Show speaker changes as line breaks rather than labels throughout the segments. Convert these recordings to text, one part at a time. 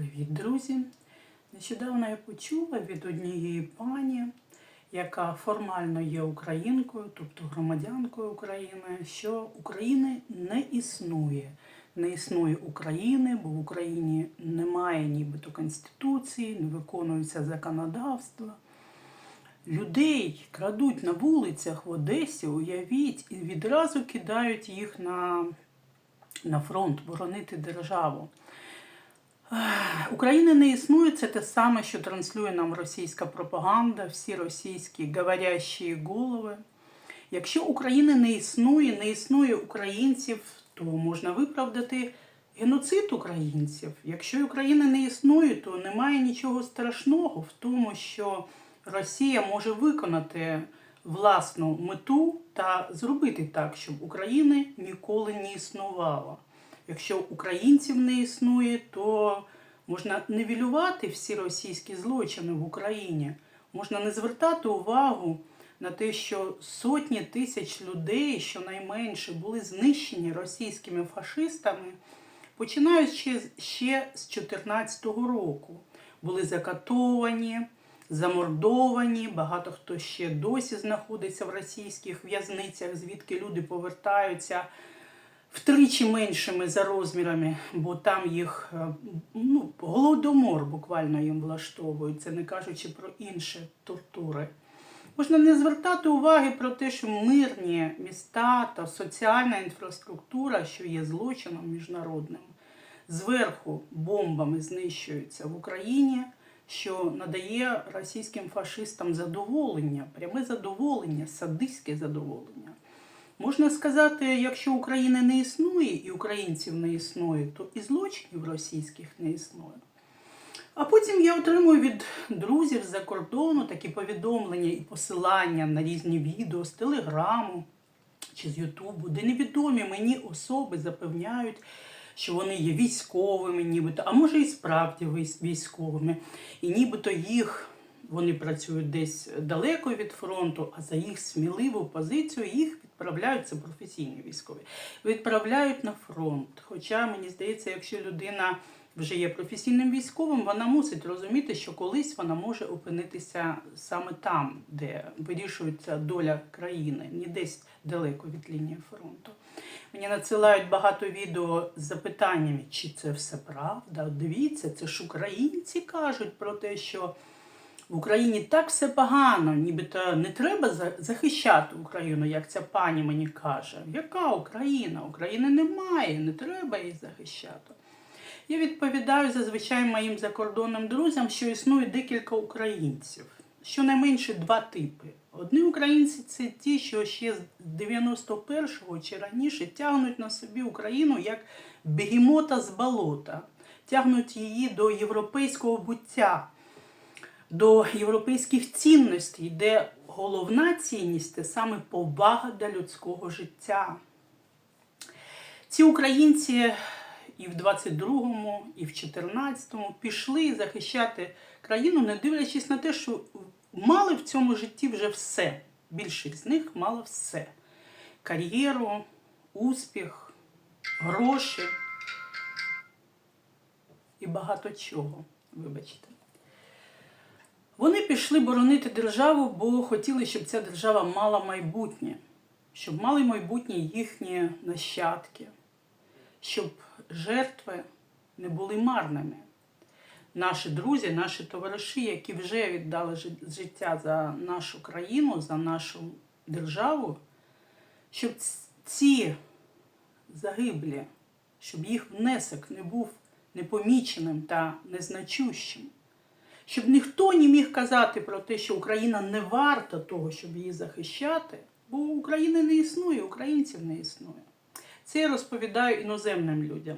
Привіт, друзі! Нещодавно я почула від однієї пані, яка формально є українкою, тобто громадянкою України, що України не існує. Не існує України, бо в Україні немає нібито конституції, не виконується законодавство. Людей крадуть на вулицях в Одесі, уявіть, і відразу кидають їх на, на фронт боронити державу. України не існує, це те саме, що транслює нам російська пропаганда, всі російські говорящі голови. Якщо України не існує, не існує українців, то можна виправдати геноцид українців. Якщо України не існує, то немає нічого страшного в тому, що Росія може виконати власну мету та зробити так, щоб України ніколи не існувало. Якщо українців не існує, то можна нивелювати всі російські злочини в Україні. Можна не звертати увагу на те, що сотні тисяч людей, щонайменше, були знищені російськими фашистами, починаючи ще з 2014 року. Були закатовані, замордовані, багато хто ще досі знаходиться в російських в'язницях, звідки люди повертаються втричі меншими за розмірами, бо там їх е, ну, голодомор буквально їм влаштовують, не кажучи про інші тортури. Можна не звертати уваги про те, що мирні міста та соціальна інфраструктура, що є злочином міжнародним, зверху бомбами знищуються в Україні, що надає російським фашистам задоволення, пряме задоволення, садистське задоволення. Можна сказати, якщо України не існує і українців не існує, то і злочинів російських не існує. А потім я отримую від друзів з-за кордону такі повідомлення і посилання на різні відео з Телеграму чи з Ютубу, де невідомі мені особи запевняють, що вони є військовими, нібито, а може і справді військовими, і нібито їх. Вони працюють десь далеко від фронту, а за їх сміливу позицію їх відправляють, це професійні військові, відправляють на фронт. Хоча, мені здається, якщо людина вже є професійним військовим, вона мусить розуміти, що колись вона може опинитися саме там, де вирішується доля країни, не десь далеко від лінії фронту. Мені надсилають багато відео з запитаннями, чи це все правда. Дивіться, це ж українці кажуть про те, що в Україні так все погано, нібито не треба захищати Україну, як ця пані мені каже. Яка Україна? України немає, не треба її захищати. Я відповідаю зазвичай моїм закордонним друзям, що існує декілька українців, щонайменше два типи. Одні українці це ті, що ще з 91-го чи раніше тягнуть на собі Україну як бегемота з болота, тягнуть її до європейського буття до європейських цінностей, де головна цінність це саме повага до людського життя. Ці українці і в 22-му, і в 14-му пішли захищати країну, не дивлячись на те, що мали в цьому житті вже все. Більшість з них мала все: кар'єру, успіх, гроші і багато чого, вибачте. Вони пішли боронити державу, бо хотіли, щоб ця держава мала майбутнє, щоб мали майбутнє їхні нащадки, щоб жертви не були марними. Наші друзі, наші товариші, які вже віддали життя за нашу країну, за нашу державу, щоб ці загиблі, щоб їх внесок не був непоміченим та незначущим щоб ніхто не міг казати про те, що Україна не варта того, щоб її захищати, бо України не існує, українців не існує. Це я розповідаю іноземним людям.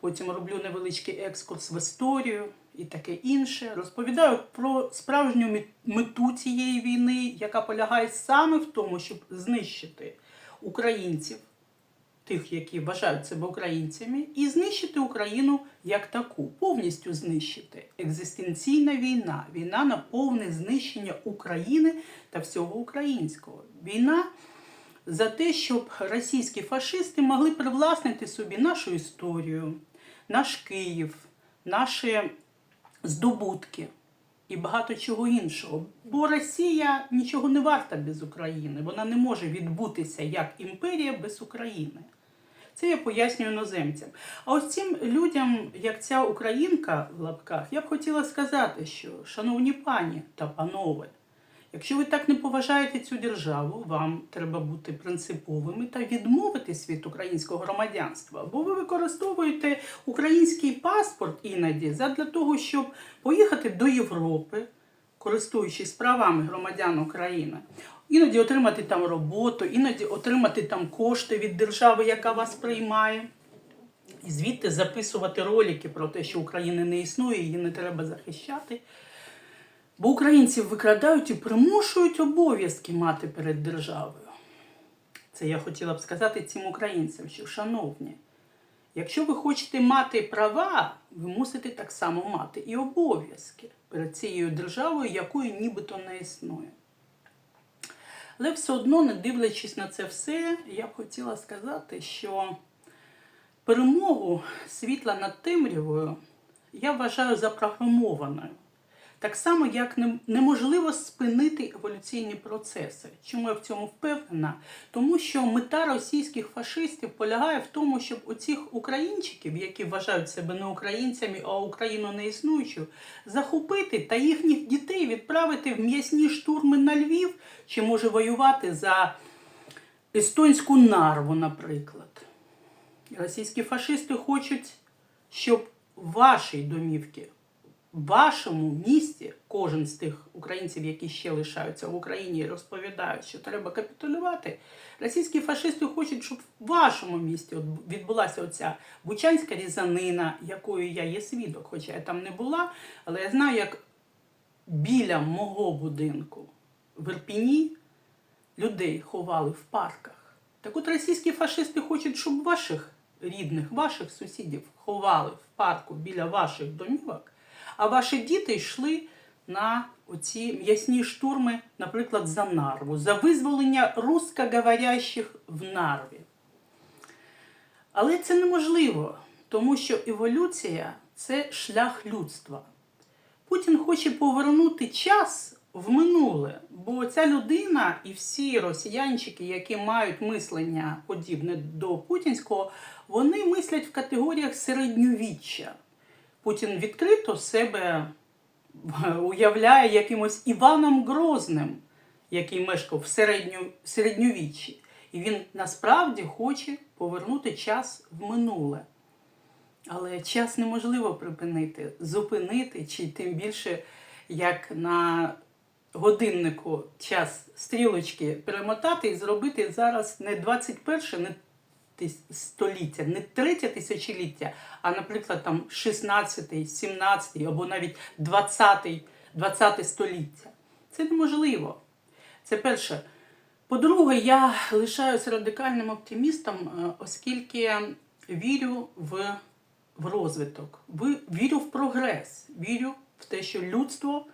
Потім роблю невеличкий екскурс в історію і таке інше. Розповідаю про справжню мету цієї війни, яка полягає саме в тому, щоб знищити українців, тих, які вважають себе українцями, і знищити Україну як таку, повністю знищити. Екзистенційна війна, війна на повне знищення України та всього українського. Війна за те, щоб російські фашисти могли привласнити собі нашу історію, наш Київ, наші здобутки і багато чого іншого. Бо Росія нічого не варта без України. Вона не може відбутися як імперія без України. Це я пояснюю іноземцям. А ось цим людям, як ця українка в лапках, я б хотіла сказати, що, шановні пані та панове, якщо ви так не поважаєте цю державу, вам треба бути принциповими та відмовитись від українського громадянства, бо ви використовуєте український паспорт іноді задля того, щоб поїхати до Європи, користуючись правами громадян України. Іноді отримати там роботу, іноді отримати там кошти від держави, яка вас приймає. І звідти записувати ролики про те, що України не існує, її не треба захищати. Бо українців викрадають і примушують обов'язки мати перед державою. Це я хотіла б сказати цим українцям, що, шановні, якщо ви хочете мати права, ви мусите так само мати і обов'язки перед цією державою, якої нібито не існує. Але все одно, не дивлячись на це все, я б хотіла сказати, що перемогу світла над темрявою я вважаю запрограмованою. Так само, як неможливо спинити еволюційні процеси. Чому я в цьому впевнена? Тому що мета російських фашистів полягає в тому, щоб оцих українчиків, які вважають себе не українцями, а Україну не існуючу, захопити та їхніх дітей відправити в м'ясні штурми на Львів, чи може воювати за естонську нарву, наприклад. Російські фашисти хочуть, щоб ваші домівки вашому місті кожен з тих українців, які ще лишаються в Україні, розповідають, що треба капітулювати. Російські фашисти хочуть, щоб в вашому місті відбулася оця бучанська різанина, якою я є свідок, хоча я там не була, але я знаю, як біля мого будинку в Ірпіні людей ховали в парках. Так от російські фашисти хочуть, щоб ваших рідних, ваших сусідів ховали в парку біля ваших домівок, а ваші діти йшли на оці м'ясні штурми, наприклад, за Нарву, за визволення русскоговорящих в Нарві. Але це неможливо, тому що еволюція це шлях людства. Путін хоче повернути час в минуле, бо ця людина і всі росіянчики, які мають мислення подібне до путінського, вони мислять в категоріях середньовіччя. Путін відкрито себе уявляє якимось Іваном Грозним, який мешкав в середню, середньовіччі. І він насправді хоче повернути час в минуле. Але час неможливо припинити, зупинити, чи тим більше, як на годиннику час стрілочки перемотати і зробити зараз не 21, не століття, не третє тисячоліття, а, наприклад, там 16, 17 або навіть 20, 20 століття. Це неможливо. Це перше. По-друге, я лишаюся радикальним оптимістом, е, оскільки вірю в, в розвиток, вірю в прогрес, вірю в те, що людство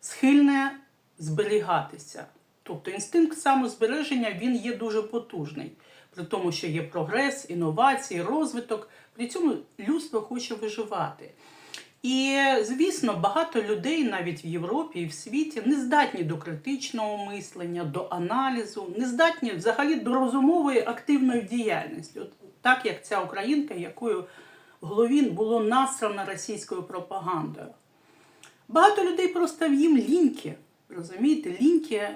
схильне зберігатися. Тобто інстинкт самозбереження він є дуже потужний. При тому, що є прогрес, інновації, розвиток, при цьому людство хоче виживати. І, звісно, багато людей навіть в Європі і в світі не здатні до критичного мислення, до аналізу, не здатні взагалі до розумової активної діяльності. От так як ця українка, якою Головін було насрано російською пропагандою. Багато людей просто в їм ліньки, розумієте, ліньки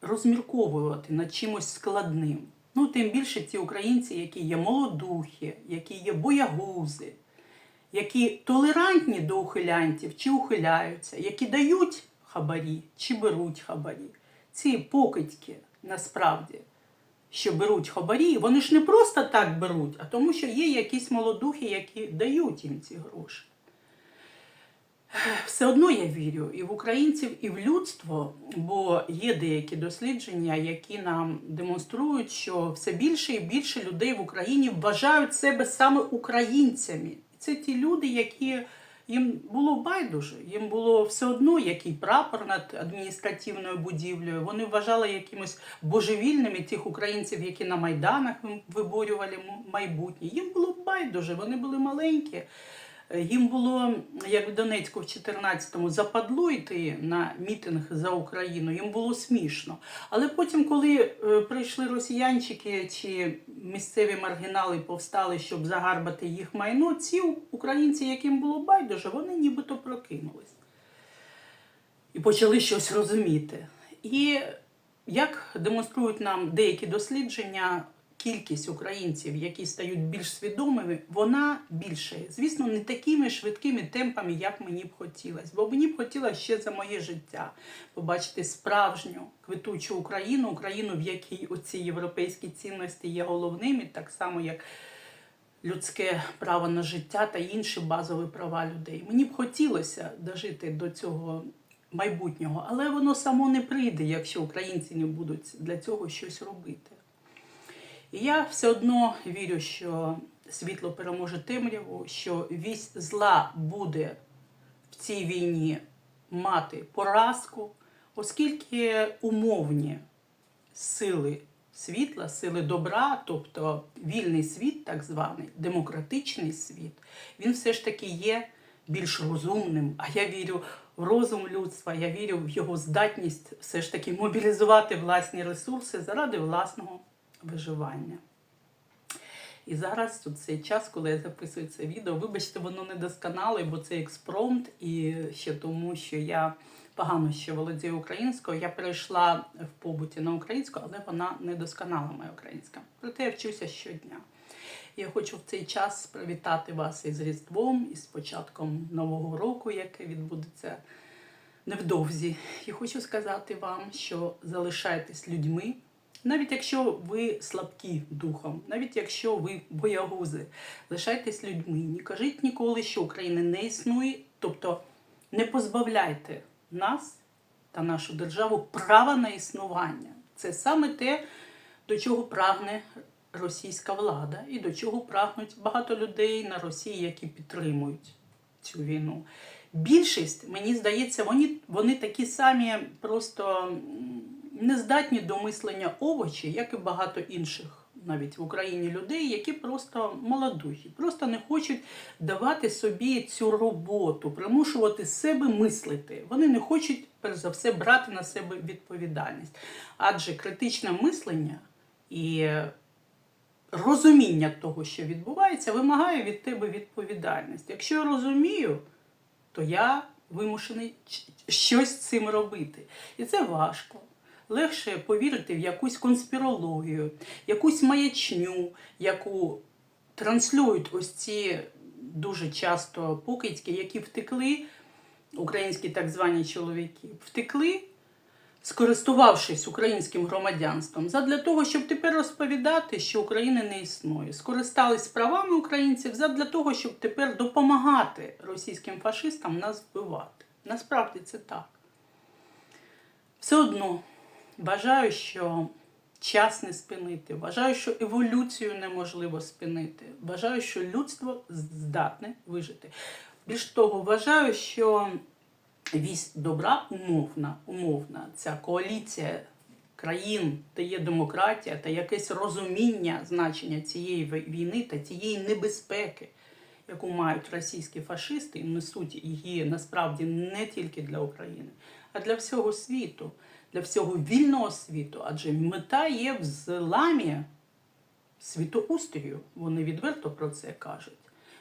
розмірковувати над чимось складним. Ну, тим більше ті українці, які є молодухи, які є боягузи, які толерантні до ухилянтів чи ухиляються, які дають хабарі чи беруть хабарі. Ці покидьки насправді, що беруть хабарі, вони ж не просто так беруть, а тому, що є якісь молодухи, які дають їм ці гроші. Все одно я вірю і в українців, і в людство, бо є деякі дослідження, які нам демонструють, що все більше і більше людей в Україні вважають себе саме українцями. Це ті люди, які їм було байдуже, їм було все одно, який прапор над адміністративною будівлею. Вони вважали якимось божевільними тих українців, які на майданах виборювали майбутнє. Їм було байдуже, вони були маленькі. Їм було, як в Донецьку в 14-му, западло йти на мітинг за Україну, їм було смішно. Але потім, коли е, прийшли росіянчики чи місцеві маргінали повстали, щоб загарбати їх майно, ці українці, яким було байдуже, вони нібито прокинулись і почали щось розуміти. І як демонструють нам деякі дослідження, кількість українців, які стають більш свідомими, вона більше. Звісно, не такими швидкими темпами, як мені б хотілося. Бо мені б хотілося ще за моє життя побачити справжню квитучу Україну, Україну, в якій оці європейські цінності є головними, так само як людське право на життя та інші базові права людей. Мені б хотілося дожити до цього майбутнього, але воно само не прийде, якщо українці не будуть для цього щось робити. Я все одно вірю, що світло переможе темряву, що вісь зла буде в цій війні мати поразку, оскільки умовні сили світла, сили добра, тобто вільний світ, так званий, демократичний світ, він все ж таки є більш розумним. А я вірю в розум людства, я вірю в його здатність все ж таки мобілізувати власні ресурси заради власного виживання. І зараз тут цей час, коли я записую це відео, вибачте, воно недосконале, бо це експромт, і ще тому, що я погано ще володію українською. Я перейшла в побуті на українську, але вона недосконала моя українська. Проте я вчуся щодня. Я хочу в цей час привітати вас із Різдвом, із початком Нового року, яке відбудеться невдовзі. І хочу сказати вам, що залишайтесь людьми, навіть якщо ви слабкі духом, навіть якщо ви боягузи, лишайтесь людьми. Не кажіть ніколи, що України не існує, тобто не позбавляйте нас та нашу державу права на існування. Це саме те, до чого прагне російська влада і до чого прагнуть багато людей на Росії, які підтримують цю війну. Більшість, мені здається, вони, вони такі самі просто нездатні до мислення овочі, як і багато інших навіть в Україні людей, які просто молодухи, просто не хочуть давати собі цю роботу, примушувати себе мислити. Вони не хочуть, перш за все, брати на себе відповідальність. Адже критичне мислення і розуміння того, що відбувається, вимагає від тебе відповідальність. Якщо я розумію, то я вимушений щось з цим робити. І це важко. Легше повірити в якусь конспірологію, якусь маячню, яку транслюють ось ці дуже часто покидьки, які втекли, українські так звані чоловіки, втекли, скористувавшись українським громадянством, задля того, щоб тепер розповідати, що України не існує. Скористались правами українців задля того, щоб тепер допомагати російським фашистам нас вбивати. Насправді це так. Все одно вважаю, що час не спинити. Вважаю, що еволюцію неможливо спинити. Вважаю, що людство здатне вижити. Більш того, вважаю, що вісь добра умовна, умовна, ця коаліція країн, де є демократія та якесь розуміння значення цієї війни та тієї небезпеки, яку мають російські фашисти, і несуть її насправді не тільки для України, а для всього світу, для всього вільного світу. Адже мета є в зламі світоустрію. Вони відверто про це кажуть.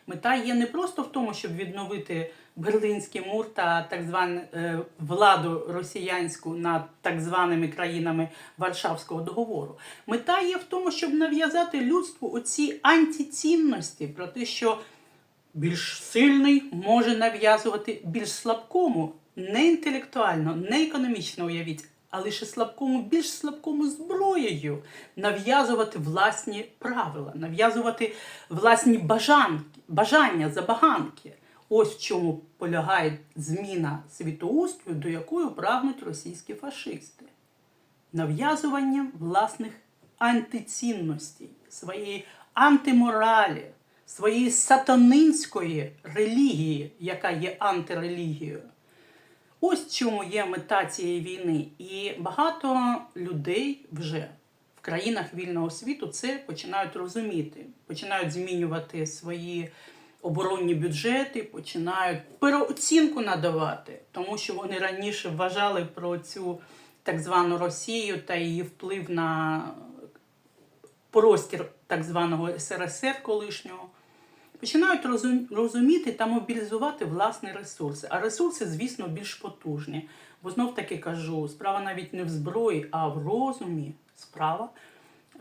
Мета є не просто в тому, щоб відновити Берлинський мур та так звану е, владу росіянську над так званими країнами Варшавського договору. Мета є в тому, щоб нав'язати людству оці антицінності про те, що більш сильний може нав'язувати більш слабкому, не інтелектуально, не економічно уявіть, а лише слабкому, більш слабкому зброєю нав'язувати власні правила, нав'язувати власні бажанки, бажання, забаганки. Ось в чому полягає зміна світоустрою, до якої прагнуть російські фашисти. Нав'язування власних антицінностей, своєї антиморалі, своєї сатанинської релігії, яка є антирелігією. Ось чому є мета цієї війни. І багато людей вже в країнах вільного світу це починають розуміти, починають змінювати свої оборонні бюджети, починають переоцінку надавати, тому що вони раніше вважали про цю так звану Росію та її вплив на простір так званого СРСР колишнього. Починають розуміти та мобілізувати власні ресурси. А ресурси, звісно, більш потужні. Бо знов таки кажу, справа навіть не в зброї, а в розумі. Справа е,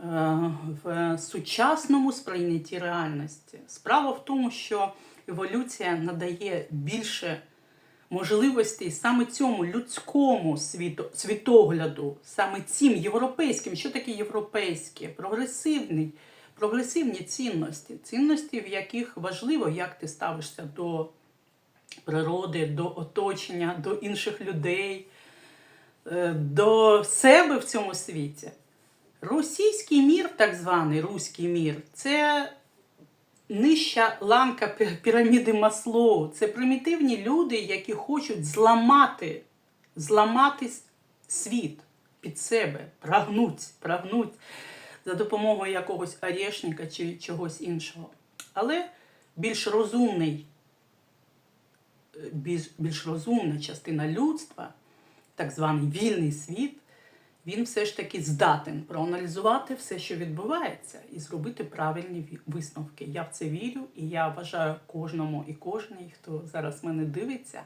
в сучасному сприйнятті реальності. Справа в тому, що еволюція надає більше можливостей саме цьому людському світогляду, саме цим європейським. Що таке європейське? Прогресивний, прогресивні цінності, цінності, в яких важливо, як ти ставишся до природи, до оточення, до інших людей, е, до себе в цьому світі. Російський мір, так званий руський мір, це нижча ланка пі- піраміди Маслоу. Це примітивні люди, які хочуть зламати, зламати світ під себе, прагнуть, прагнуть за допомогою якогось орешника чи чогось іншого. Але більш розумний, е, більш, більш розумна частина людства, так званий вільний світ, він все ж таки здатен проаналізувати все, що відбувається, і зробити правильні висновки. Я в це вірю, і я бажаю кожному і кожній, хто зараз мене дивиться,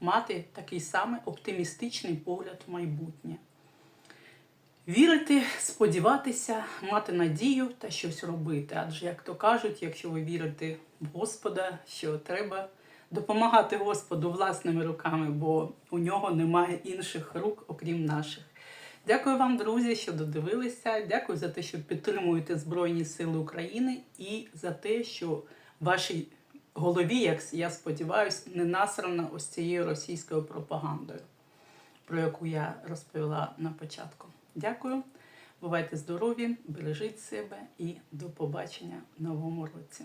мати такий самий оптимістичний погляд в майбутнє. Вірити, сподіватися, мати надію та щось робити. Адже, як то кажуть, якщо ви вірите в Господа, що треба допомагати Господу власними руками, бо у нього немає інших рук, окрім наших. Дякую вам, друзі, що додивилися. Дякую за те, що підтримуєте Збройні Сили України і за те, що вашій голові, як я сподіваюся, не насрана ось цією російською пропагандою, про яку я розповіла на початку. Дякую. Бувайте здорові, бережіть себе і до побачення в новому році.